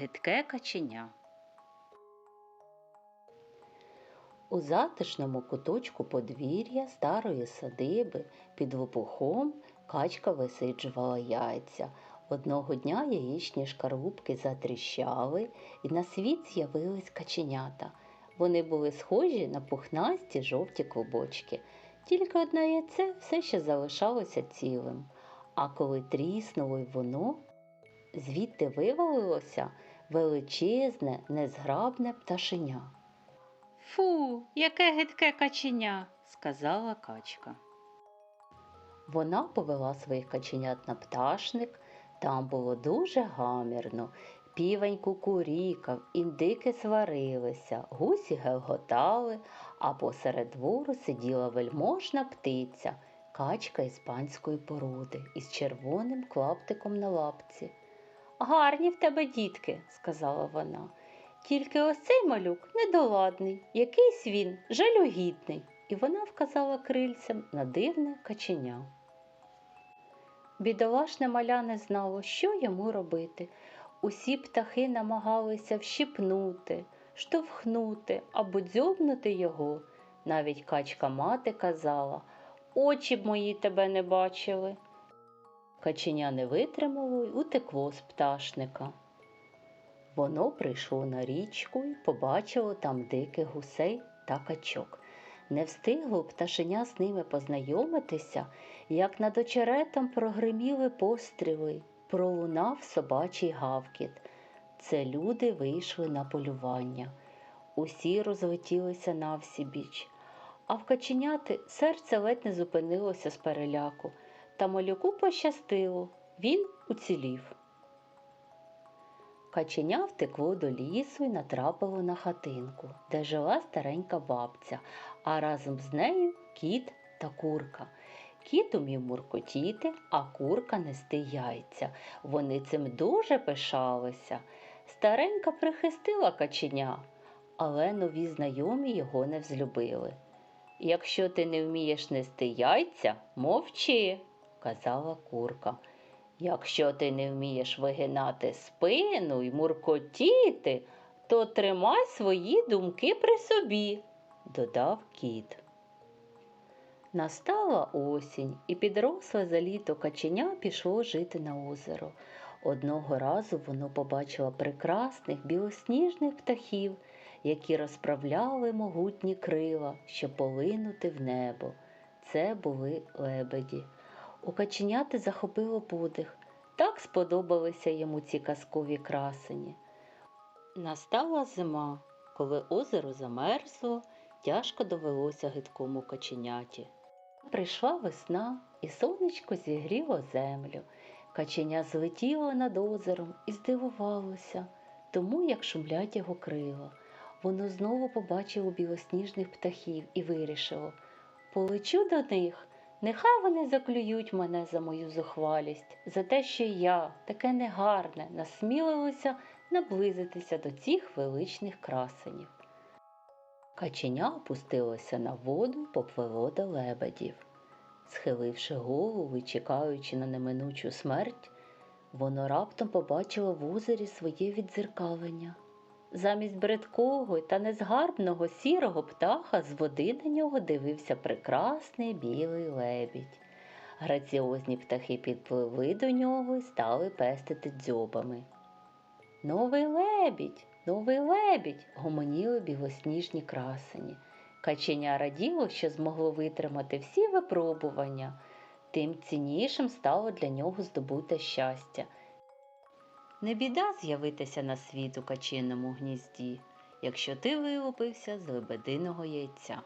Гидке каченя. У затишному куточку подвір'я старої садиби під лопухом качка висиджувала яйця. Одного дня яєчні шкарубки затріщали, і на світ з'явились каченята. Вони були схожі на пухнасті жовті клубочки. Тільки одне яйце все ще залишалося цілим. А коли тріснуло й воно, звідти вивалилося величезне, незграбне пташеня. Фу, яке гидке каченя, сказала качка. Вона повела своїх каченят на пташник. Там було дуже гамірно. Півень кукурікав, індики сварилися, гусі гелготали, а посеред двору сиділа вельможна птиця, качка іспанської породи із червоним клаптиком на лапці. Гарні в тебе дітки, сказала вона. Тільки ось цей малюк недоладний, якийсь він жалюгідний. І вона вказала крильцем на дивне каченя. Бідолашне маля не знало, що йому робити. Усі птахи намагалися вщипнути, штовхнути або дзьобнути його. Навіть качка мати казала очі б мої тебе не бачили. Каченя не витримало й утекло з пташника. Воно прийшло на річку і побачило там диких гусей та качок. Не встигло пташеня з ними познайомитися, як над очеретом прогриміли постріли, пролунав собачий гавкіт. Це люди вийшли на полювання. Усі розлетілися навсібіч, а в каченяти серце ледь не зупинилося з переляку, та малюку пощастило, він уцілів. Каченя втекло до лісу і натрапило на хатинку, де жила старенька бабця, а разом з нею кіт та курка. Кіт умів муркотіти, а курка нести яйця. Вони цим дуже пишалися. Старенька прихистила каченя, але нові знайомі його не взлюбили. Якщо ти не вмієш нести яйця, мовчи, казала курка. Якщо ти не вмієш вигинати спину й муркотіти, то тримай свої думки при собі, додав кіт. Настала осінь, і підросле за літо каченя пішло жити на озеро. Одного разу воно побачило прекрасних білосніжних птахів, які розправляли могутні крила, щоб полинути в небо. Це були лебеді. У каченяти захопило подих. Так сподобалися йому ці казкові красені. Настала зима, коли озеро замерзло, тяжко довелося гидкому каченяті. Прийшла весна, і сонечко зігріло землю. Каченя злетіло над озером і здивувалося, тому як шумлять його крила. Воно знову побачило білосніжних птахів і вирішило полечу до них. Нехай вони заклюють мене за мою зухвалість, за те, що я, таке негарне, насміливося наблизитися до цих величних красенів. Каченя опустилося на воду, попливло до лебедів. Схиливши голову і чекаючи на неминучу смерть, воно раптом побачило в озері своє відзеркалення. Замість бридкого та незгарбного сірого птаха з води на нього дивився прекрасний білий лебідь. Граціозні птахи підпливли до нього і стали пестити дзьобами. Новий лебідь, новий лебідь, гомоніли білосніжні красені. Каченя раділо, що змогло витримати всі випробування, тим ціннішим стало для нього здобуте щастя. Не біда з'явитися на світ у качиному гнізді, якщо ти вилупився з лебединого яйця.